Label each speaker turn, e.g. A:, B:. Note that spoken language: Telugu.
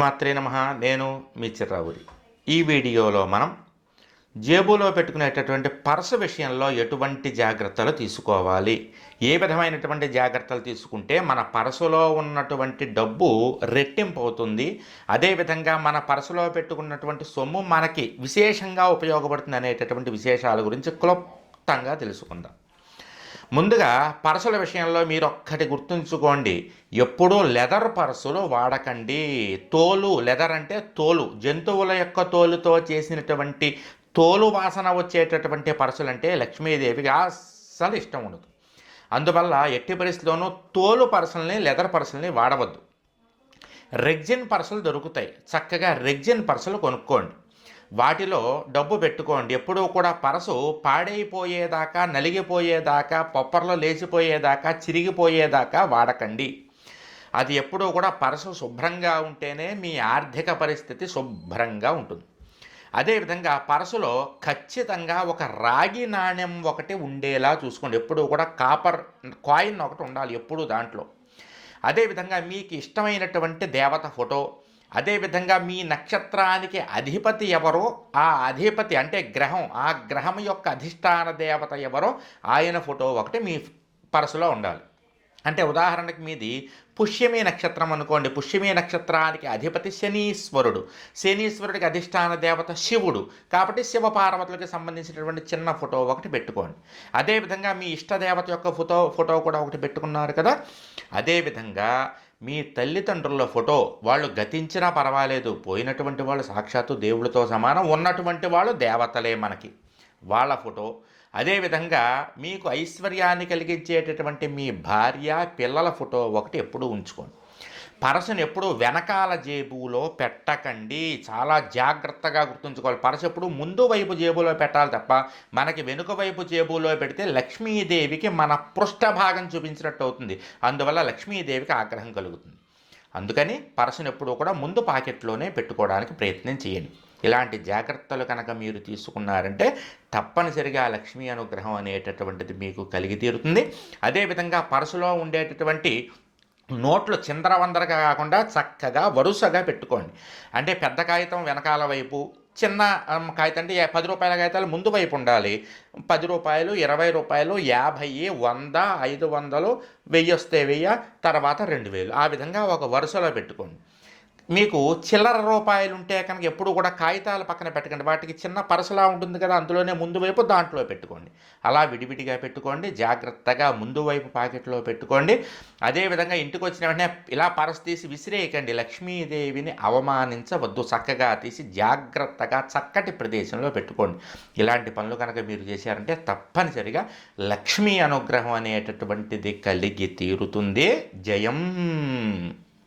A: మాత్రే నమ. నేను మీ చిర్రావురి. ఈ వీడియోలో మనం జేబులో పెట్టుకునేటటువంటి పర్సు విషయంలో ఎటువంటి జాగ్రత్తలు తీసుకోవాలి? ఏ విధమైనటువంటి జాగ్రత్తలు తీసుకుంటే మన పర్సులో ఉన్నటువంటి డబ్బు రెట్టింపు అవుతుంది? అదేవిధంగా మన పర్సులో పెట్టుకున్నటువంటి సొమ్ము మనకి విశేషంగా ఉపయోగపడుతుంది అనేటటువంటి విశేషాల గురించి క్లుప్తంగా తెలుసుకుందాం. ముందుగా పరసుల విషయంలో మీరు ఒక్కటి గుర్తుంచుకోండి. ఎప్పుడూ లెదర్ పర్సులు వాడకండి. తోలు లెదర్ అంటే తోలు. జంతువుల యొక్క తోలుతో చేసినటువంటి తోలు వాసన వచ్చేటటువంటి పరసులు అంటే లక్ష్మీదేవికి అస్సలు ఇష్టం ఉండదు. అందువల్ల ఎట్టి పరిస్థితిలోనూ తోలు పరసల్ని లెదర్ పరసల్ని వాడవద్దు. రెగ్జిన్ పరసలు దొరుకుతాయి. చక్కగా రెగ్జిన్ పరసలు కొనుక్కోండి. వాటిలో డబ్బు పెట్టుకోండి. ఎప్పుడూ కూడా పరసు పాడైపోయేదాకా నలిగిపోయేదాకా పొప్పర్లో లేచిపోయేదాకా చిరిగిపోయేదాకా వాడకండి. అది ఎప్పుడూ కూడా పరసు శుభ్రంగా ఉంటేనే మీ ఆర్థిక పరిస్థితి శుభ్రంగా ఉంటుంది. అదేవిధంగా పరసులో ఖచ్చితంగా ఒక రాగి నాణ్యం ఒకటి ఉండేలా చూసుకోండి. ఎప్పుడూ కూడా కాపర్ కాయిన్ ఒకటి ఉండాలి ఎప్పుడూ దాంట్లో. అదేవిధంగా మీకు ఇష్టమైనటువంటి దేవత ఫోటో అదేవిధంగా మీ నక్షత్రానికి అధిపతి ఎవరో ఆ అధిపతి అంటే గ్రహం ఆ గ్రహం యొక్క అధిష్టాన దేవత ఎవరో ఆయన ఫోటో ఒకటి మీ పరసులో ఉండాలి. అంటే ఉదాహరణకి మీది పుష్యమి నక్షత్రం అనుకోండి. పుష్యమి నక్షత్రానికి అధిపతి శనీశ్వరుడు. శనీశ్వరుడికి అధిష్టాన దేవత శివుడు. కాబట్టి శివ పార్వతులకి సంబంధించినటువంటి చిన్న ఫోటో ఒకటి పెట్టుకోండి. అదేవిధంగా మీ ఇష్టదేవత యొక్క ఫోటో ఫోటో కూడా ఒకటి పెట్టుకున్నారు కదా. అదేవిధంగా మీ తల్లిదండ్రుల ఫోటో వాళ్ళు గతించినా పర్వాలేదు. పోయినటువంటి వాళ్ళు సాక్షాత్తు దేవుడితో సమానం. ఉన్నటువంటి వాళ్ళు దేవతలే మనకి. వాళ్ళ ఫోటో. అదేవిధంగా మీకు ఐశ్వర్యాన్ని కలిగించేటటువంటి మీ భార్య పిల్లల ఫోటో ఒకటి ఎప్పుడూ ఉంచుకోండి. పరసను ఎప్పుడు వెనకాల జేబులో పెట్టకండి. చాలా జాగ్రత్తగా గుర్తుంచుకోవాలి. పరస ఎప్పుడు ముందు వైపు జేబులో పెట్టాలి తప్ప మనకి వెనుక వైపు జేబులో పెడితే లక్ష్మీదేవికి మన పృష్ఠభాగం చూపించినట్టు అవుతుంది. అందువల్ల లక్ష్మీదేవికి ఆగ్రహం కలుగుతుంది. అందుకని పరసను ఎప్పుడూ కూడా ముందు పాకెట్లోనే పెట్టుకోవడానికి ప్రయత్నం చేయండి. ఇలాంటి జాగ్రత్తలు కనుక మీరు తీసుకున్నారంటే తప్పనిసరిగా లక్ష్మీ అనుగ్రహం అనేటటువంటిది మీకు కలిగి తీరుతుంది. అదేవిధంగా పరసులో ఉండేటటువంటి నోట్లు చిందరవందరగా కాకుండా చక్కగా వరుసగా పెట్టుకోండి. అంటే పెద్ద కాగితం వెనకాల వైపు చిన్న కాగితం అంటే పది రూపాయల కాగితాలు ముందు వైపు ఉండాలి. పది రూపాయలు ఇరవై రూపాయలు యాభై వంద ఐదు వందలు వెయ్యి వస్తే వెయ్యి తర్వాత రెండు వేలు. ఆ విధంగా ఒక వరుసలో పెట్టుకోండి. మీకు చిల్లర రూపాయలు ఉంటే కనుక ఎప్పుడు కూడా కాగితాలు పక్కన పెట్టకండి. వాటికి చిన్న పరసలా ఉంటుంది కదా అందులోనే ముందు వైపు దాంట్లో పెట్టుకోండి. అలా విడివిడిగా పెట్టుకోండి జాగ్రత్తగా ముందు వైపు పాకెట్లో పెట్టుకోండి. అదేవిధంగా ఇంటికి వచ్చిన వెంటనే ఇలా పరస తీసి విసిరేయకండి. లక్ష్మీదేవిని అవమానించవద్దు. చక్కగా తీసి జాగ్రత్తగా చక్కటి ప్రదేశంలో పెట్టుకోండి. ఇలాంటి పనులు కనుక మీరు చేశారంటే తప్పనిసరిగా లక్ష్మీ అనుగ్రహం అనేటటువంటిది కలిగి తీరుతుంది. జయం.